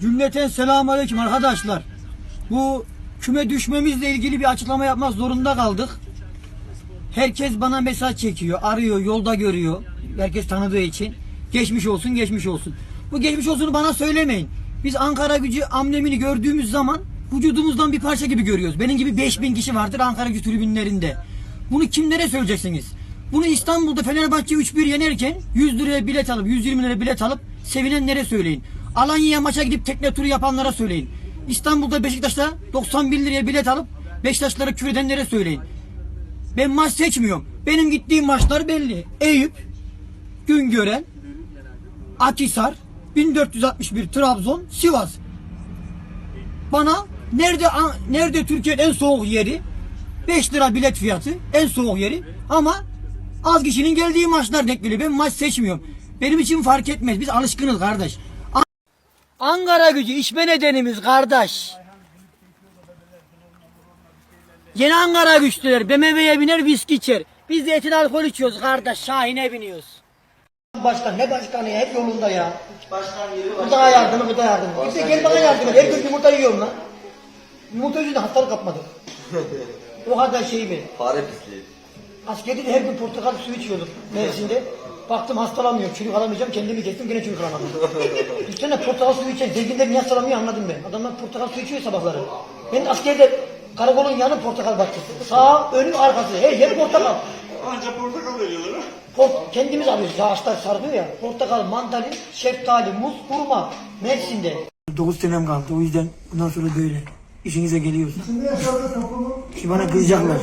Cümleten selamun aleyküm arkadaşlar. Bu küme düşmemizle ilgili bir açıklama yapmak zorunda kaldık. Herkes bana mesaj çekiyor, arıyor, yolda görüyor. Herkes tanıdığı için. Geçmiş olsun, geçmiş olsun. Bu geçmiş olsunu bana söylemeyin. Biz Ankara gücü amblemini gördüğümüz zaman vücudumuzdan bir parça gibi görüyoruz. Benim gibi 5000 kişi vardır Ankara gücü tribünlerinde. Bunu kimlere söyleyeceksiniz? Bunu İstanbul'da Fenerbahçe 3-1 yenerken 100 liraya bilet alıp 120 liraya bilet alıp sevinenlere söyleyin. Alanya'ya maça gidip tekne turu yapanlara söyleyin. İstanbul'da Beşiktaş'ta 91 liraya bilet alıp Beşiktaşlara küfür edenlere söyleyin. Ben maç seçmiyorum. Benim gittiğim maçlar belli. Eyüp, Güngören, Akisar, 1461 Trabzon, Sivas. Bana nerede nerede Türkiye'nin en soğuk yeri? 5 lira bilet fiyatı en soğuk yeri ama az kişinin geldiği maçlar denk geliyor. Ben maç seçmiyorum. Benim için fark etmez. Biz alışkınız kardeş. An- Ankara gücü içme nedenimiz kardeş. Yeni Ankara güçlüler BMW'ye biner viski içer. Biz de etil alkol içiyoruz kardeş. Şahin'e biniyoruz. Başkan ne başkanı ya hep yolunda ya. Başkan yeri Bu da yardımı bu da yardımı. İşte gel bana yardım et. Her gün yumurta yiyorum lan. Yumurta yüzünden hastalık kapmadım. o kadar şey mi? Fare pisliği. Askerde de her gün portakal suyu içiyordum Mersin'de. Baktım hastalanmıyorum. Çürük alamayacağım. Kendimi kestim gene çürük alamadım. Üstüne portakal suyu içen zenginler niye hastalanmıyor anladım ben. Adamlar portakal suyu içiyor sabahları. Ben de askerde karakolun yanı portakal bahçesi. Sağ, önü, arkası. Her yer portakal. Anca portakal veriyorlar ha. Port, kendimiz alıyoruz. Yağışlar sarıyor ya. Portakal, mandalin, şeftali, muz, hurma. Mersin'de. 9 senem kaldı. O yüzden bundan sonra böyle. İşinize geliyorsa. Şimdi bana kızacaklar.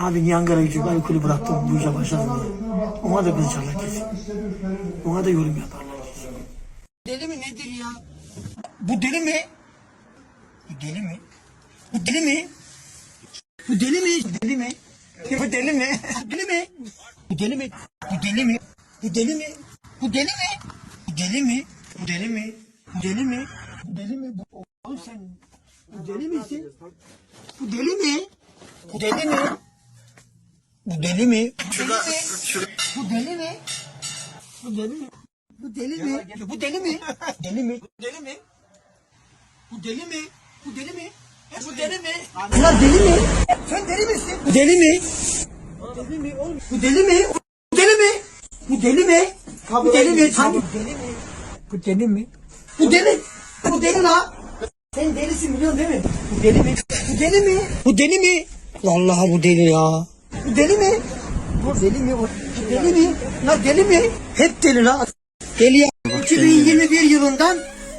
Abi niye Ankara gücü alkolü bıraktım bu işe başladın diye. Ona da kızacaklar kesin. Ona da yorum yaparlar. Deli mi nedir ya? Bu deli mi? Bu deli mi? Bu deli mi? Bu deli mi? Deli mi? Bu deli mi? Bu deli mi? Bu deli mi? Bu deli mi? Bu deli mi? Bu deli mi? Bu deli mi? Bu deli mi? Bu deli mi? Bu deli mi? Bu oğlum sen bu deli misin? Bu deli mi? Bu deli mi? Bu deli mi? Bu deli mi? Bu deli mi? Bu deli mi? Bu deli mi? Deli mi? Deli mi? Bu deli mi? Bu deli mi? Bu deli mi? Bunlar deli mi? Sen deli misin? Bu deli mi? Deli mi oğlum? Bu deli mi? Bu deli mi? Bu deli mi? Bu deli mi? Hangi deli mi? Bu deli mi? Bu deli. Bu deli la. Sen delisin biliyorsun değil mi? Bu deli mi? Bu deli mi? Bu deli mi? Vallahi bu deli ya. Bu deli mi? Bu deli mi? Bu deli mi? La deli mi? Hep deli la. Deli ya. 2021 yılından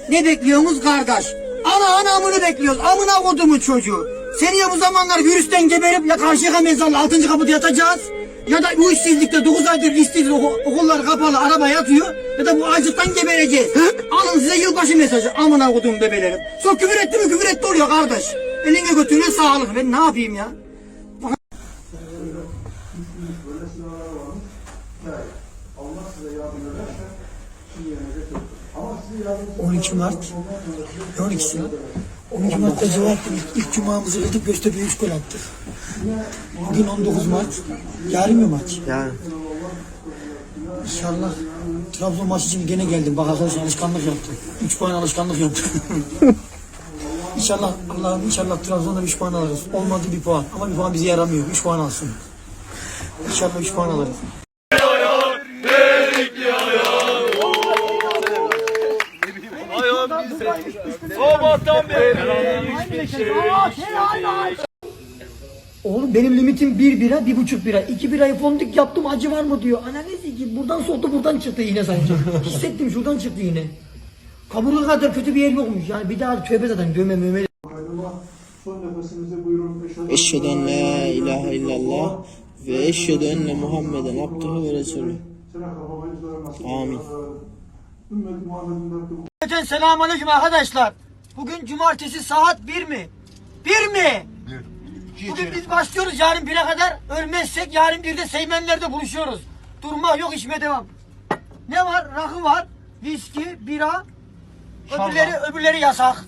ne bekliyorsunuz kardeş? Ana anamını bekliyoruz. Amına kodumu çocuğu. Seni ya bu zamanlar virüsten geberip ya karşıya mezarla 6. kapıda yatacağız. Ya da bu işsizlikte 9 aydır işsiz oku- okullar kapalı araba yatıyor. Ya da bu acıktan gebereceğiz. Alın size yılbaşı mesajı. Amına kodum bebelerim. Sonra küfür etti mi küfür etti oluyor kardeş. Eline götüne sağlık. Ben ne yapayım ya? 12 Mart. Ne 12'si ya? 12 Mart'ta Cevap'ta ilk, ilk cumamızı kıldık Göztepe'ye 3 gol attık. Bugün 19 Mart. Yarın mı maç? Yani. İnşallah. Trabzon maçı için gene geldim. Bak arkadaşlar alışkanlık yaptım. 3 puan alışkanlık yaptım. İnşallah Allah'ım inşallah Trabzon'da 3 puan alırız. Olmadı bir puan. Ama bir puan bize yaramıyor. 3 puan alsın. İnşallah 3 puan alırız. Oğlum benim limitim bir bira, bir buçuk bira. İki birayı fondük yaptım acı var mı diyor. Ananesi ki buradan soktu buradan çıktı yine sanki. Hissettim şuradan çıktı yine. Kaburga kadar kötü bir yer yokmuş. Yani bir daha tövbe zaten dövme möme. Son nefesimizi buyurun. Eşhedü en la ilahe illallah ve eşhedü enne Muhammeden abduhu ve resulü. Amin. Selamun aleyküm arkadaşlar. Bugün cumartesi saat 1 mi? 1 mi? Bugün biz başlıyoruz yarın 1'e kadar. Ölmezsek yarın 1'de Seymenler'de buluşuyoruz. Durma yok içme devam. Ne var? Rakı var. Viski, bira. Öbürleri, öbürleri yasak.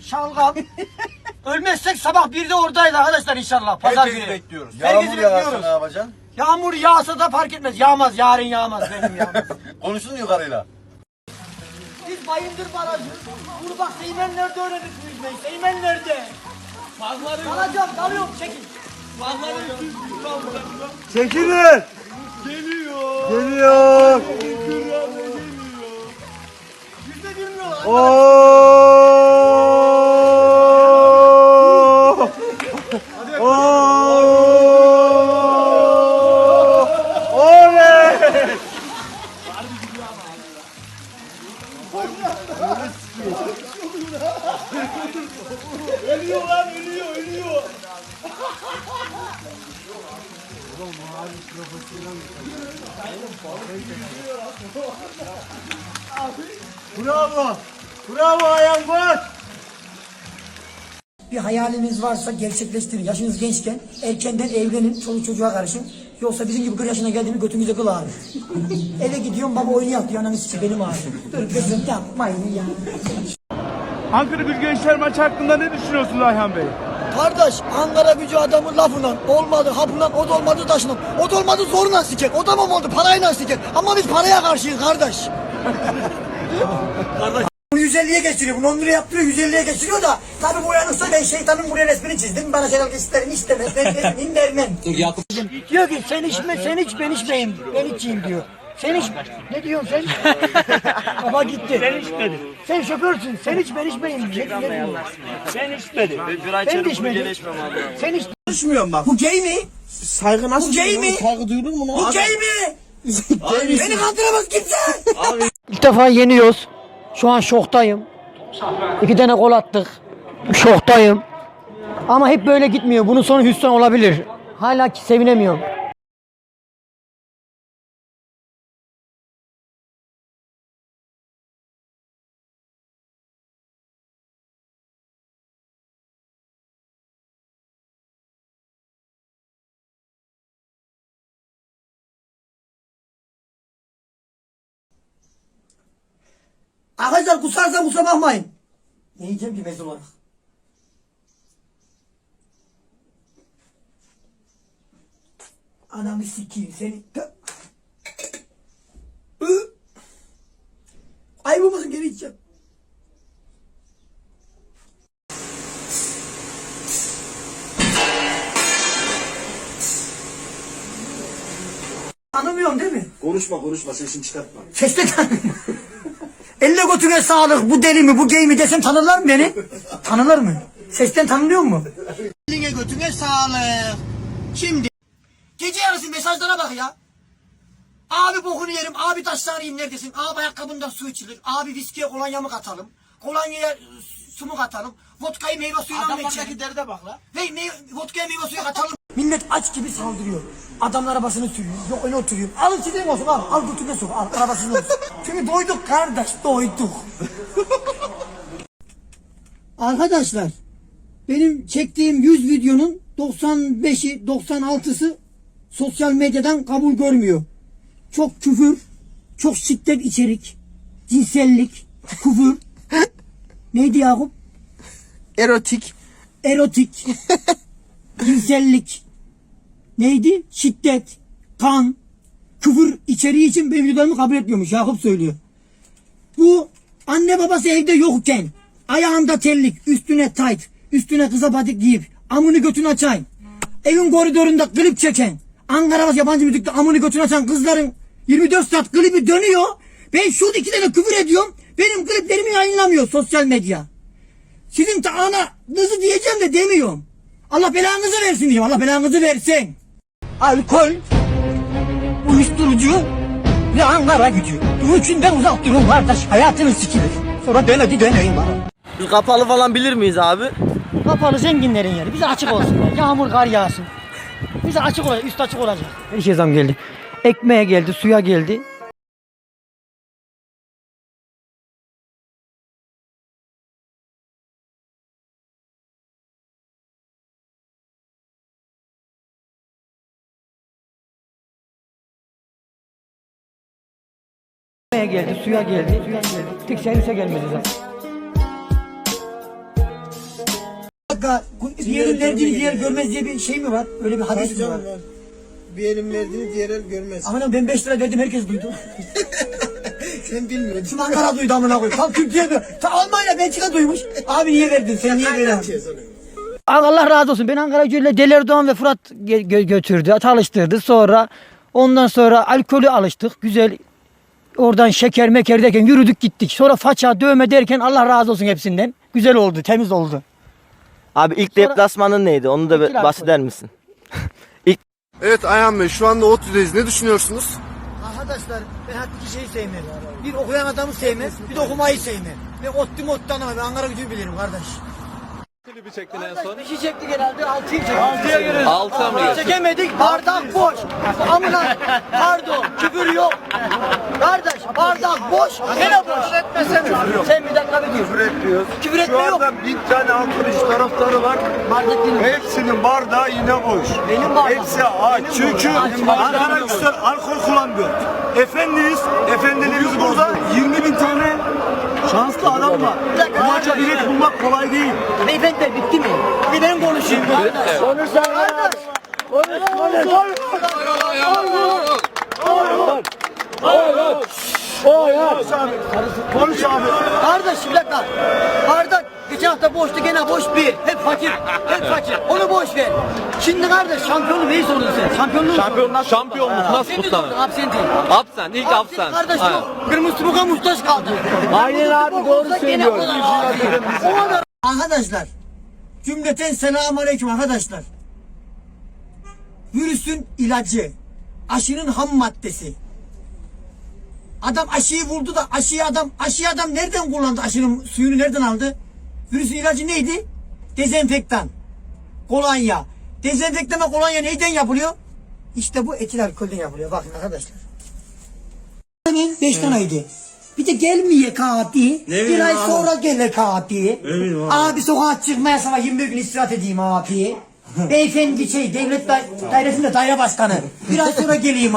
Şalgam. Ölmezsek sabah 1'de oradayız arkadaşlar inşallah. Pazar Herkesi günü. bekliyoruz. Herkesi Yağmur yağarsa bekliyoruz. ne yapacaksın? Yağmur yağsa da fark etmez. Yağmaz. Yarın yağmaz. Benim yağmaz. Konuşsun yukarıyla. Bayındır Barajı, Dur bak Seymen nerede öğrendik bu yüzmeyi? Seymen nerede? Dalacağım, dalıyorum çekil. Çekilin. Geliyor. Geliyor. Yüzme bilmiyorlar. Oo! Bravo. Bravo Ayhan Koç. Bir hayaliniz varsa gerçekleştirin. Yaşınız gençken erkenden evlenin, çoluk çocuğa karışın. Yoksa bizim gibi 40 yaşına geldiğinde götünüze kıl ağrır. Eve gidiyorum baba oyunu yaptı ananı sikim benim ağrım. Dur kızım yapmayın ya. Ankara Gücü Gençler maçı hakkında ne düşünüyorsunuz Ayhan Bey? Kardeş Ankara gücü adamın lafından olmadı hapından o da olmadı taşından o da olmadı zorla sikek o da mı oldu parayla sikek ama biz paraya karşıyız kardeş. Bunu 150'ye geçiriyor. Bunu 10 liraya yaptırıyor 150'ye geçiriyor da tabi boyanırsa ben şeytanın buraya resmini çizdim. Bana şeyler isterim istemez. Ben vermeyeyim vermem. Diyor ki sen içme sen iç ben içmeyeyim. Ben içeyim diyor. Sen iç. Ne diyorsun sen? Baba gitti. Sen içmedin. Sen şoförsün. Sen iç ben içmeyeyim. Ne, ne diyorsun? Ben. Ben de içmedim. Sen iç. Konuşmuyorum bak. Bu gay mi? Saygı nasıl Bu gay mi? Saygı duyulur mu? Bu gay mi? Misin? Beni kandıramaz kimse. İlk defa yeniyoruz. Şu an şoktayım. İki tane gol attık. Şoktayım. Ama hep böyle gitmiyor. Bunun sonu hüsran olabilir. Hala ki sevinemiyorum. Arkadaşlar kusarsam kusura bakmayın. Ne yiyeceğim ki mezun olarak? Anamı sikeyim seni. Hı? Ay babasın geri içeceğim. Tanımıyorum değil mi? Konuşma konuşma sesini çıkartma. Sesle Elle götüne sağlık bu deli mi bu gay mi desen tanırlar mı beni? Tanırlar mı? Sesten tanınıyor mu? Eline götüne sağlık. Şimdi. Gece yarısı mesajlara bak ya. Abi bokunu yerim, abi taşlar yiyeyim neredesin? Abi ayakkabında su içilir, abi viskiye kolonya mı katalım? Kolonyaya su mu katalım? Vodkayı meyve suyuyla mı içelim? Adamlardaki derde bak la. Ve meyve, vodkaya meyve suyu katalım. Millet aç gibi saldırıyor. Adam arabasını sürüyor. Yok öyle oturuyor. Alın sizin olsun al. Al götüne sok. Al arabasını olsun. Çünkü doyduk kardeş doyduk. Arkadaşlar benim çektiğim 100 videonun 95'i 96'sı sosyal medyadan kabul görmüyor. Çok küfür, çok şiddet içerik, cinsellik, küfür. Neydi Yakup? Erotik. erotik, cinsellik, neydi? Şiddet, kan, küfür içeriği için benim videolarımı kabul etmiyormuş. Yakup söylüyor. Bu anne babası evde yokken ayağında terlik, üstüne tayt, üstüne kısa batik giyip amını götünü açan, evin koridorunda klip çeken, Ankara Havası yabancı müzikte amını götünü açan kızların 24 saat klibi dönüyor. Ben şurada iki tane küfür ediyorum. Benim kliplerimi yayınlamıyor sosyal medya. Sizin ta ananızı diyeceğim de demiyorum. Allah belanızı versin diyeyim. Allah belanızı versin. Alkol, uyuşturucu ve Ankara gücü. Bu üçünden uzak durun kardeş. Hayatınız sikilir. Sonra dön hadi döneyim bana. Biz kapalı falan bilir miyiz abi? Kapalı zenginlerin yeri. Bize açık olsun. ya. Yağmur kar yağsın. Bize açık olacak. Üst açık olacak. Her şey zam geldi. Ekmeğe geldi, suya geldi. Ekmeğe geldi, suya geldi. Suya geldi. Tek servise gelmedi zaten. dakika bir yerin verdiğini diğer görmez diye bir şey mi var? Öyle bir hadis mi var? Bir elin verdiğini diğer el görmez. Aman ben 5 lira verdim herkes duydu. Sen bilmiyorsun. Şimdi Ankara duydu amına koyayım. Tam Türkiye duyuyor. Tam Almanya Belçika duymuş. Abi niye verdin? Sen niye verdin? Allah razı olsun. Ben Ankara Gücü'yle Deler Doğan ve Fırat gö- gö- götürdü. Tanıştırdı. Sonra ondan sonra alkolü alıştık. Güzel Oradan şeker meker derken yürüdük gittik. Sonra faça dövme derken Allah razı olsun hepsinden. Güzel oldu, temiz oldu. Abi ilk Sonra- deplasmanın neydi? Onu da İki bahseder misin? Evet Ayhan Bey şu anda ODTÜ'deyiz. Ne düşünüyorsunuz? Arkadaşlar ben hatta iki şeyi sevmem. Bir okuyan adamı sevmez, bir de okumayı sevmem. Ve ottu mottu anlamam. Ben Ankara gücü bilirim kardeş. Klibi çektin en son. Beşi çektik herhalde, altıyı çektik. Altıya göre. Altıya mı? Çekemedik, bardak boş. Amına, pardon, küfür yok. Kardeş, bardak boş, gene boş. Sen bir dakika bir dur. Küfür etmiyoruz. Küfür etme yok. bin tane Ankara taraftarı var. Bardak değil. Hepsinin bardağı yine boş. Benim bardak. Hepsi aç. Çünkü Ankara güçler alkol kullanmıyor. Efendiniz, efendilerimiz burada 20 bin tane şanslı adam var. Bu maça bilet bulmak kolay değil. Beyefendi bitti mi? Bir ben konuşayım. Kardeş. Konuşsan kardeş. Konuş, konuş, konuş. Konuş abi. Konuş abi. Kardeş bir dakika. Bardak geçen hafta boştu gene boş bir. Hep fakir. Hep fakir. Onu boş ver. Şimdi kardeş şampiyonluğu neyi sordun sen? Şampiyonluğu Şampiyonluk, şampiyonluk nasıl Sen mi kutlanır? sordun? Absenti. Absen, ilk absen. Kardeş Aynen. yok. Kırmızı buka muhtaç kaldı. Aynen abi, doğru söylüyorsun. O kadar. Arkadaşlar. Cümleten selamun aleyküm arkadaşlar. Virüsün ilacı. Aşının ham maddesi. Adam aşıyı vurdu da aşıyı adam aşıyı adam nereden kullandı aşının suyunu nereden aldı? Virüsün ilacı neydi? Dezenfektan. Kolonya. Dezenfektan ve kolonya neyden yapılıyor? İşte bu etil alkolden yapılıyor. Bakın arkadaşlar. 5 taneydi. Bir de gelmeye kati. Bir ay sonra gele kati. Abi sokağa çıkmaya sana 21 gün istirahat edeyim abi. Beyefendi şey devlet da- dairesinde daire başkanı. Bir ay sonra geleyim